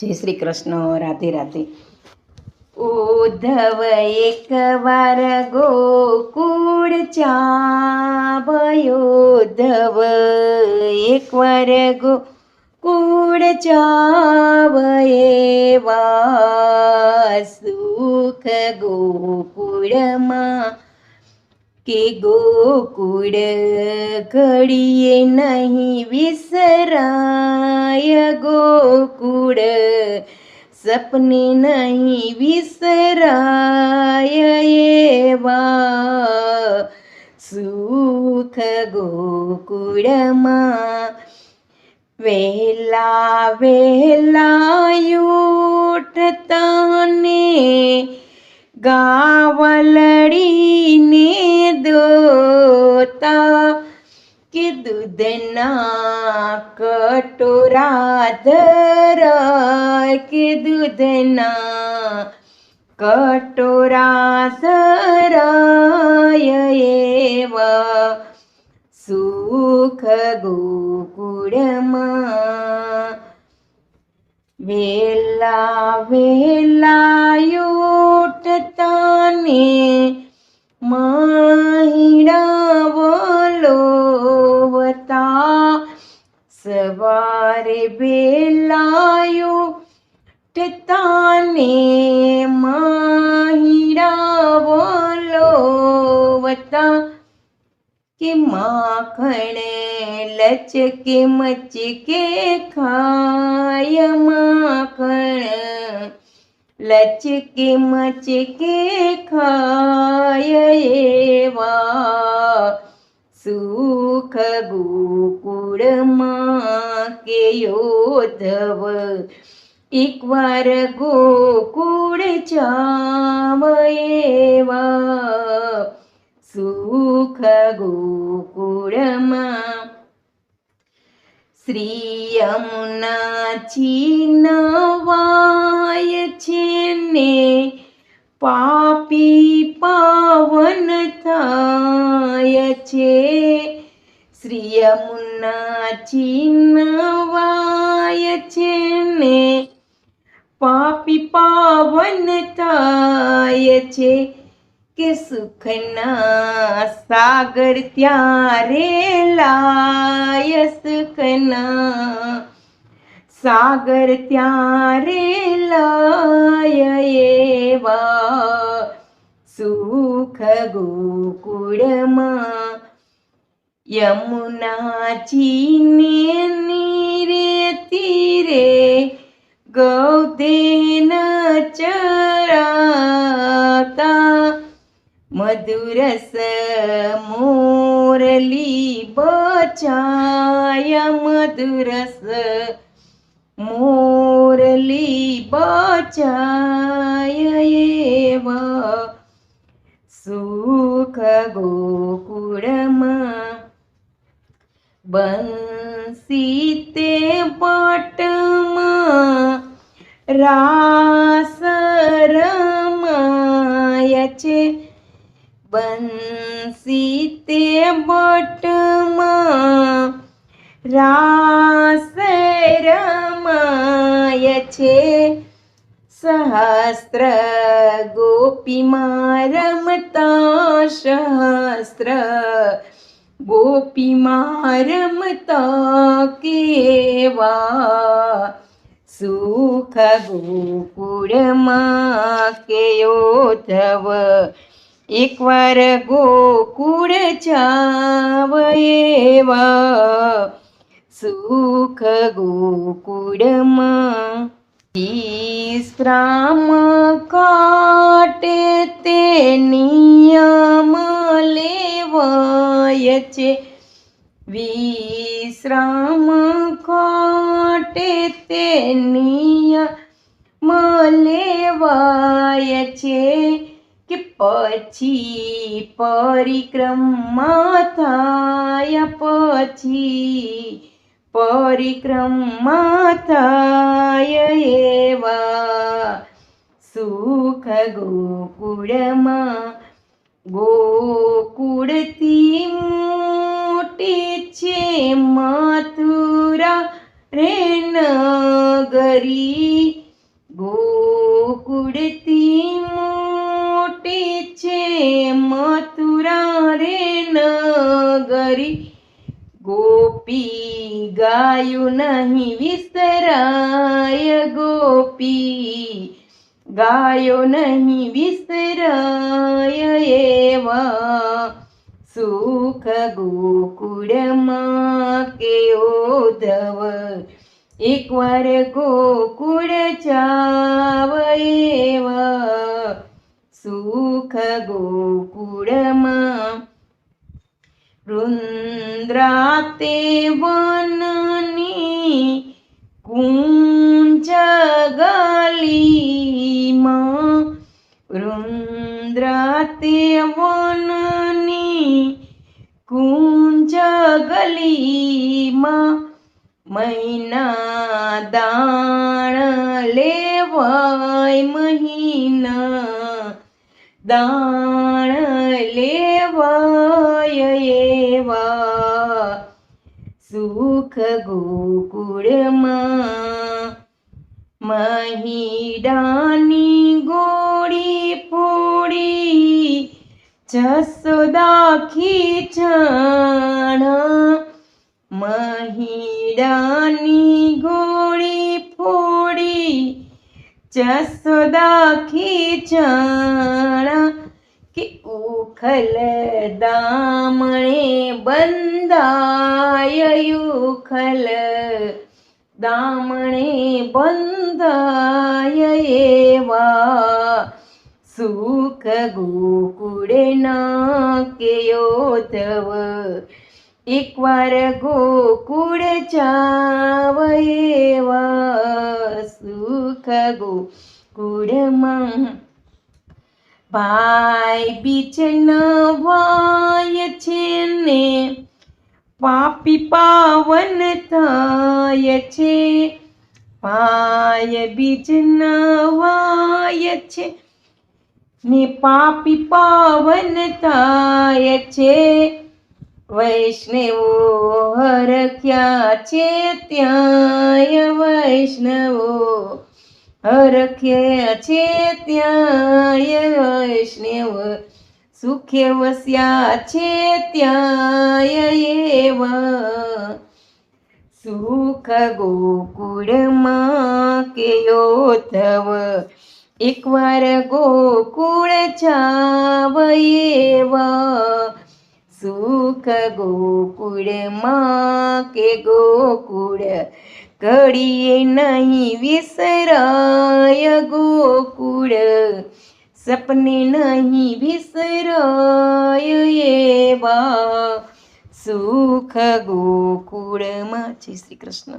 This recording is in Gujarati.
જય શ્રી કૃષ્ણ, રાધે રાધે. ઉદ્ધવ એકવાર ગોકુળ ચાવયો ઉદ્ધવ એકવાર ગોકુળ ચાવયે સુખ ગોકુળમાં. કે ગોકુળ ઘડીએ નહીં વિસરાય ગોકુળ સપને નહીં વિસરાય એવા સુખ ગોકુળમાં વહેલા વહેલા ઉઠતા ને ગાવલડીને દોતા કે દૂધના કટોરા ધરાય કે દૂધના કટોરા ધરાય એવા સુખ ગોકુળમાં વેલા વેલા ઉઠતા ને सवारे बेलायो टिताने माहिरा बोलो वता कि माखणे लचके मचके खाय माखण लचके मचके खाय एवा। સુખ ગોકુળમાં કે યોધવ એકવાર ગોકુળ જાવ એવા. સુખ ગોકુળમાં શ્રી યમુનાજી નવાય છે ને પાપી પાવન થાય છે શ્રી યમુનાજી નવાય છે ને પાપી પાવન થાય છે કે સુખના સાગર ત્યારે લાય સુખના સાગર ત્યારે લાય એવા સુખ ગોકુળમાં યમુનાજીને નીરે તીરે ગૌદેન ચરાતા મધુરસ મોરલી બચાય મધુરસ મોરલી બચાય એવા સુખ ગોકુળમાં બંસી તે પટમાં રાસ રમાય છે. બંસી તે બટમાં રાસ રમાય છે. सहस्र गोपी मारमता सहस्र गोपी मारमता के वा सुख गोकूरमा कोऽथव एकवार गोकुळाव सुख गोकूरमा વિશ્રામ કાટે તે નિયમ લેવાય છે. વિશ્રામ કાટે તે નિયમ લેવાય છે કે પછી પરિક્રમા થાય પછી પરિક્રમા થાય એવા. સુખ ગોકુળમાં, ગોકુળથી મોટી છે મથુરા રે નગરી. ગોકુળથી મોટી છે મથુરા રે નગરી. गोपी गायु नहि विस्तराय गोपी। गायो नहि विस्तराय विस्तरायेव सुख गोकुडमाके ओधव एकवार चावयेव सुख गोकुडमा વૃંદ્રાતે વનની કુંજ ગલીમાં વૃંદ્રાતે વનની કુંજ ગલીમાં મહિના દાણ લેવાય મહિના દાણ લેવાય એવા સુખ ગોકુળમાં મહીડાની ગોળી ફોડી જસોદા ખીચણા મહીડાની ગોળી ફોડી જસોદા ખીચણા ઉખલ દામણે બંધાય ઉખલ દામણે બંધાય એવા સુખ ગોકુળના કે યોધવ એકવાર ગોકુળ જાવ એવા સુખ ગોકુળમાં ભાઈ બીચ વાય છે ને, પાપી પાવન થાય છે. ભાઈ બીજ વાય છે ને, પાપી પાવન થાય છે. વૈષ્ણવો હરખ્યા છે ત્યાં વૈષ્ણવો હરખ્યા છે ત્યાં વૈષ્ણવ, સુખે વસ્યા છે ત્યાં સુખ ગોકુળમાં કેયો થવ એકવાર ગોકુળ એવા. સુખ ગોકુળમાં કે ગોકુળ ઘડીએ નહીં વિસરાય ગોકુળ. સપને નહીં વિસરાય એવા સુખ ગોકુળમાં. જય શ્રી કૃષ્ણ.